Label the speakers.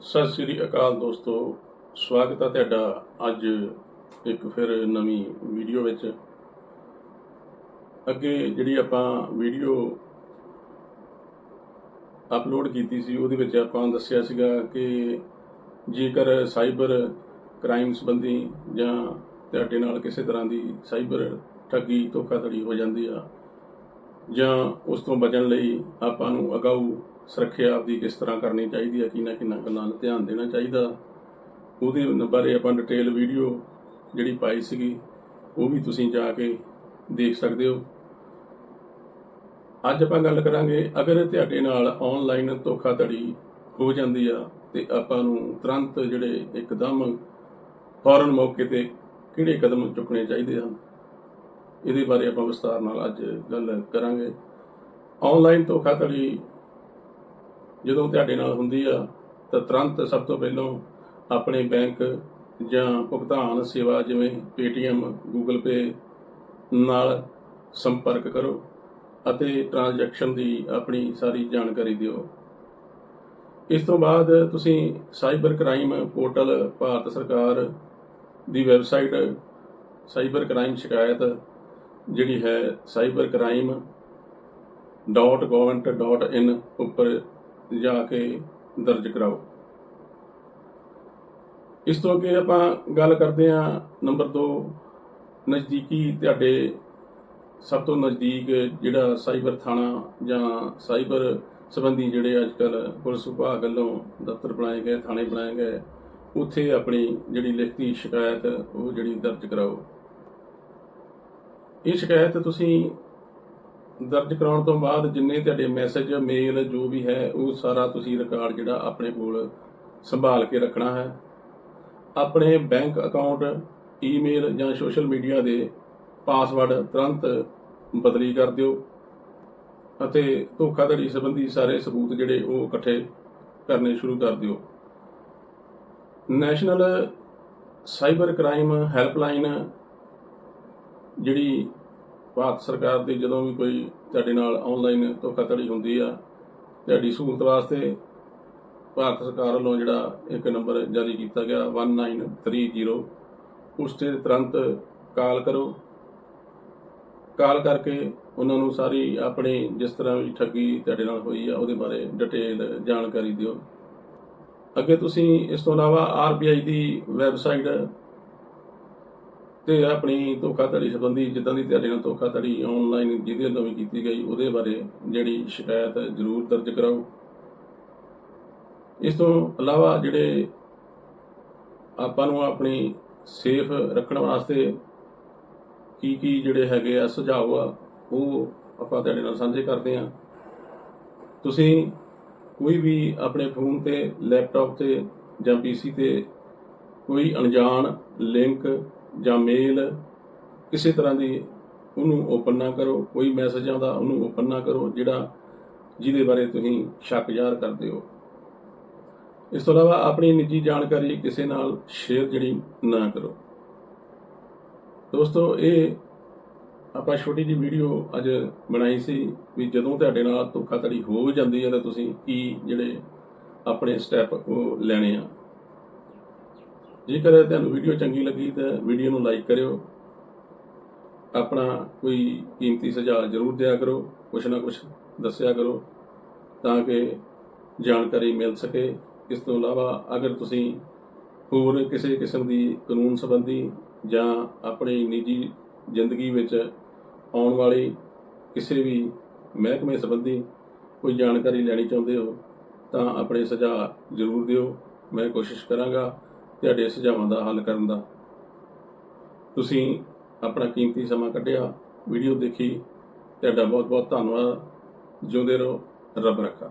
Speaker 1: ਸਤਿ ਸ੍ਰੀ ਅਕਾਲ ਦੋਸਤੋ, ਸਵਾਗਤ ਹੈ ਤੁਹਾਡਾ ਅੱਜ ਇੱਕ ਫਿਰ ਨਵੀਂ ਵੀਡੀਓ ਵਿੱਚ। ਅੱਗੇ ਜਿਹੜੀ ਆਪਾਂ ਵੀਡੀਓ ਅਪਲੋਡ ਕੀਤੀ ਸੀ, ਉਹਦੇ ਵਿੱਚ ਆਪਾਂ ਦੱਸਿਆ ਸੀਗਾ ਕਿ ਜੇਕਰ ਸਾਈਬਰ ਕ੍ਰਾਈਮ ਸੰਬੰਧੀ ਜਾਂ ਤੁਹਾਡੇ ਨਾਲ ਕਿਸੇ ਤਰ੍ਹਾਂ ਦੀ ਸਾਈਬਰ ਠੱਗੀ, ਧੋਖਾਧੜੀ ਹੋ ਜਾਂਦੀ ਆ ਜਾਂ ਉਸ ਤੋਂ ਬਚਣ ਲਈ ਆਪਾਂ ਨੂੰ ਅਗਾਊ ਸੁਰੱਖਿਆ ਆਪਦੀ ਕਿਸ ਤਰ੍ਹਾਂ ਕਰਨੀ ਚਾਹੀਦੀ ਹੈ ਕਿੰਨਾ ਕਿੰਨਾ ਗੱਲਾਂ ਨੂੰ ਧਿਆਨ ਦੇਣਾ ਚਾਹੀਦਾ। ਉਹਦੇ ਬਾਰੇ ਆਪਾਂ ਡਿਟੇਲ ਵੀਡੀਓ ਜਿਹੜੀ ਪਾਈ ਸੀਗੀ, ਉਹ ਵੀ ਤੁਸੀਂ ਜਾ ਕੇ ਦੇਖ ਸਕਦੇ ਹੋ। ਅੱਜ ਆਪਾਂ ਗੱਲ ਕਰਾਂਗੇ, ਅਗਰ ਤੁਹਾਡੇ ਨਾਲ ਆਨਲਾਈਨ ਧੋਖਾਧੜੀ ਹੋ ਜਾਂਦੀ ਆ, ਤੇ ਆਪਾਂ ਨੂੰ ਤੁਰੰਤ ਜਿਹੜੇ ਇੱਕਦਮ ਫੌਰਨ ਮੌਕੇ ਤੇ ਕਿਹੜੇ ਕਦਮ ਚੁੱਕਣੇ ਚਾਹੀਦੇ ਹਨ? ਇਹਦੇ ਬਾਰੇ ਆਪਾਂ ਵਿਸਤਾਰ ਨਾਲ ਅੱਜ ਗੱਲ ਕਰਾਂਗੇ। ਆਨਲਾਈਨ ਧੋਖਾਧੜੀ ਜਦੋਂ ਤੁਹਾਡੇ ਨਾਲ ਹੁੰਦੀ ਆ, ਤਾਂ ਤੁਰੰਤ ਸਭ ਤੋਂ ਪਹਿਲਾਂ ਆਪਣੇ ਬੈਂਕ ਜਾਂ ਭੁਗਤਾਨ ਸੇਵਾ ਜਿਵੇਂ Paytm, Google Pay ਨਾਲ ਸੰਪਰਕ ਕਰੋ ਅਤੇ ਟ੍ਰਾਂਜੈਕਸ਼ਨ ਦੀ ਆਪਣੀ ਸਾਰੀ ਜਾਣਕਾਰੀ ਦਿਓ। ਇਸ ਤੋਂ ਬਾਅਦ ਤੁਸੀਂ ਸਾਈਬਰ ਕ੍ਰਾਈਮ ਪੋਰਟਲ ਭਾਰਤ ਸਰਕਾਰ ਦੀ ਵੈਬਸਾਈਟ ਸਾਈਬਰ ਕ੍ਰਾਈਮ ਸ਼ਿਕਾਇਤ ਜਿਹੜੀ ਹੈ ਸਾਈਬਰ ਕ੍ਰਾਈਮ .government.in ਉੱਪਰ ਜਾ ਕੇ ਦਰਜ ਕਰਾਓ। ਇਸ ਤੋਂ ਅੱਗੇ ਆਪਾਂ ਗੱਲ ਕਰਦੇ ਹਾਂ ਨੰਬਰ 2 ਨਜ਼ਦੀਕੀ ਤੁਹਾਡੇ ਸਭ ਤੋਂ ਨਜ਼ਦੀਕ ਜਿਹੜਾ ਸਾਈਬਰ ਥਾਣਾ ਜਾਂ ਸਾਈਬਰ ਸੰਬੰਧੀ ਜਿਹੜੇ ਅੱਜਕੱਲ ਪੁਲਿਸ ਵਿਭਾਗ ਵੱਲੋਂ ਦਫ਼ਤਰ ਬਣਾਏ ਗਏ, ਥਾਣੇ ਬਣਾਏ ਗਏ, ਉੱਥੇ ਆਪਣੀ ਜਿਹੜੀ ਲਿਖਤੀ ਸ਼ਿਕਾਇਤ ਉਹ ਜਿਹੜੀ ਦਰਜ ਕਰਾਓ। ਇਹ ਸ਼ਿਕਾਇਤ ਤੁਸੀਂ ਦਰਜ ਕਰਾਉਣ ਤੋਂ ਬਾਅਦ ਜਿੰਨੇ ਤੁਹਾਡੇ ਮੈਸੇਜ ਮੇਲ ਜੋ ਵੀ ਹੈ, ਉਹ ਸਾਰਾ ਤੁਸੀਂ ਰਿਕਾਰਡ ਜਿਹੜਾ ਆਪਣੇ ਕੋਲ ਸੰਭਾਲ ਕੇ ਰੱਖਣਾ ਹੈ। ਆਪਣੇ ਬੈਂਕ ਅਕਾਊਂਟ ਈਮੇਲ ਜਾਂ ਸੋਸ਼ਲ ਮੀਡੀਆ ਦੇ ਪਾਸਵਰਡ ਤੁਰੰਤ ਬਦਲੀ ਕਰ ਦਿਓ ਅਤੇ ਧੋਖਾਧੜੀ ਸੰਬੰਧੀ ਸਾਰੇ ਸਬੂਤ ਜਿਹੜੇ ਉਹ ਇਕੱਠੇ ਕਰਨੇ ਸ਼ੁਰੂ ਕਰ ਦਿਓ। ਨੈਸ਼ਨਲ ਸਾਈਬਰ ਕ੍ਰਾਈਮ ਹੈਲਪਲਾਈਨ ਜਿਹੜੀ ਭਾਰਤ ਸਰਕਾਰ ਦੀ ਜਦੋਂ ਵੀ ਕੋਈ ਤੁਹਾਡੇ ਨਾਲ ਆਨਲਾਈਨ ਧੋਖਾਧੜੀ ਹੁੰਦੀ ਆ, ਤੁਹਾਡੀ ਸਹੂਲਤ ਵਾਸਤੇ ਭਾਰਤ ਸਰਕਾਰ ਵੱਲੋਂ ਜਿਹੜਾ ਇੱਕ ਨੰਬਰ ਜਾਰੀ ਕੀਤਾ ਗਿਆ 1930 ਉਸ ਤੇ ਤੁਰੰਤ ਕਾਲ ਕਰੋ। ਕਾਲ ਕਰਕੇ ਉਹਨਾਂ ਨੂੰ ਸਾਰੀ ਆਪਣੀ ਜਿਸ ਤਰ੍ਹਾਂ ਵੀ ਠੱਗੀ ਤੁਹਾਡੇ ਨਾਲ ਹੋਈ ਆ, ਉਹਦੇ ਬਾਰੇ ਡਿਟੇਲ ਜਾਣਕਾਰੀ ਦਿਓ। ਅੱਗੇ ਤੁਸੀਂ ਇਸ ਤੋਂ ਇਲਾਵਾ ਆਰਬੀਆਈ ਦੀ ਵੈਬਸਾਈਟ ਤੇ ਆਪਣੀ ਧੋਖਾਧੜੀ ਸੰਬੰਧੀ, ਜਿੱਦਾਂ ਦੀ ਤੁਹਾਡੇ ਨਾਲ ਧੋਖਾਧੜੀ ਆਨਲਾਈਨ ਜਿਹਦੇ ਵੱਲੋਂ ਵੀ ਕੀਤੀ ਗਈ, ਉਹਦੇ ਬਾਰੇ ਜਿਹੜੀ ਸ਼ਿਕਾਇਤ ਜ਼ਰੂਰ ਦਰਜ ਕਰਾਓ। ਇਸ ਤੋਂ ਇਲਾਵਾ ਜਿਹੜੇ ਆਪਾਂ ਨੂੰ ਆਪਣੀ ਸੇਫ ਰੱਖਣ ਵਾਸਤੇ ਕੀ ਕੀ ਜਿਹੜੇ ਹੈਗੇ ਆ ਸੁਝਾਅ ਆ, ਉਹ ਆਪਾਂ ਤੁਹਾਡੇ ਨਾਲ ਸਾਂਝੇ ਕਰਦੇ ਆ ਤੁਸੀਂ ਕੋਈ ਵੀ ਆਪਣੇ ਫੋਨ ਤੇ, ਲੈਪਟਾਪ ਤੇ ਜਾਂ ਪੀਸੀ ਤੇ ਕੋਈ ਅਣਜਾਣ ਲਿੰਕ ਜਾਂ ਮੇਲ ਕਿਸੇ ਤਰ੍ਹਾਂ ਦੀ ਉਹਨੂੰ ਓਪਨ ਨਾ ਕਰੋ, ਕੋਈ ਮੈਸੇਜ ਆਉਂਦਾ ਉਹਨੂੰ ਓਪਨ ਨਾ ਕਰੋ, ਜਿਹੜਾ ਜਿਹਦੇ ਬਾਰੇ ਤੁਸੀਂ ਸ਼ੱਕ ਜ਼ਾਹਰ ਕਰਦੇ ਹੋ। ਇਸ ਤੋਂ ਇਲਾਵਾ ਆਪਣੀ ਨਿੱਜੀ ਜਾਣਕਾਰੀ ਕਿਸੇ ਨਾਲ ਸ਼ੇਅਰ ਜਿਹੜੀ ਨਾ ਕਰੋ। ਦੋਸਤੋ, ਇਹ ਆਪਾਂ ਛੋਟੀ ਜਿਹੀ ਵੀਡੀਓ ਅੱਜ ਬਣਾਈ ਸੀ ਵੀ ਜਦੋਂ ਤੁਹਾਡੇ ਨਾਲ ਧੋਖਾਧੜੀ ਹੋ ਜਾਂਦੀ ਹੈ ਤਾਂ ਤੁਸੀਂ ਕੀ ਜਿਹੜੇ ਆਪਣੇ ਸਟੈਪ ਉਹ ਲੈਣੇ ਆ। ਜੇਕਰ ਤੁਹਾਨੂੰ ਵੀਡੀਓ ਚੰਗੀ ਲੱਗੀ ਤਾਂ ਵੀਡੀਓ ਨੂੰ ਲਾਈਕ ਕਰਿਓ। ਆਪਣਾ ਕੋਈ ਕੀਮਤੀ ਸੁਝਾਅ ਜ਼ਰੂਰ ਦਿਆ ਕਰੋ। ਕੁਛ ਨਾ ਕੁਛ ਦੱਸਿਆ ਕਰੋ ਤਾਂ ਕਿ ਜਾਣਕਾਰੀ ਮਿਲ ਸਕੇ। ਇਸ ਤੋਂ ਇਲਾਵਾ ਅਗਰ ਤੁਸੀਂ ਹੋਰ ਕਿਸੇ ਕਿਸਮ ਦੀ ਕਾਨੂੰਨ ਸੰਬੰਧੀ ਜਾਂ ਆਪਣੀ ਨਿੱਜੀ ਜ਼ਿੰਦਗੀ ਵਿੱਚ ਆਉਣ ਵਾਲੀ ਕਿਸੇ ਵੀ ਮਹਿਕਮੇ ਸੰਬੰਧੀ ਕੋਈ ਜਾਣਕਾਰੀ ਲੈਣੀ ਚਾਹੁੰਦੇ ਹੋ ਤਾਂ ਆਪਣੇ ਸੁਝਾਅ ਜ਼ਰੂਰ ਦਿਓ। ਮੈਂ ਕੋਸ਼ਿਸ਼ ਕਰਾਂਗਾ ਤੁਹਾਡੇ ਸੁਝਾਵਾਂ ਦਾ ਹੱਲ ਕਰਨ ਦਾ। ਤੁਸੀਂ ਆਪਣਾ ਕੀਮਤੀ ਸਮਾਂ ਕੱਢਿਆ, ਵੀਡੀਓ ਦੇਖੀ, ਤੁਹਾਡਾ ਬਹੁਤ ਬਹੁਤ ਧੰਨਵਾਦ। ਜਿਉਂਦੇ ਰਹੋ, ਰੱਬ ਰੱਖਾ।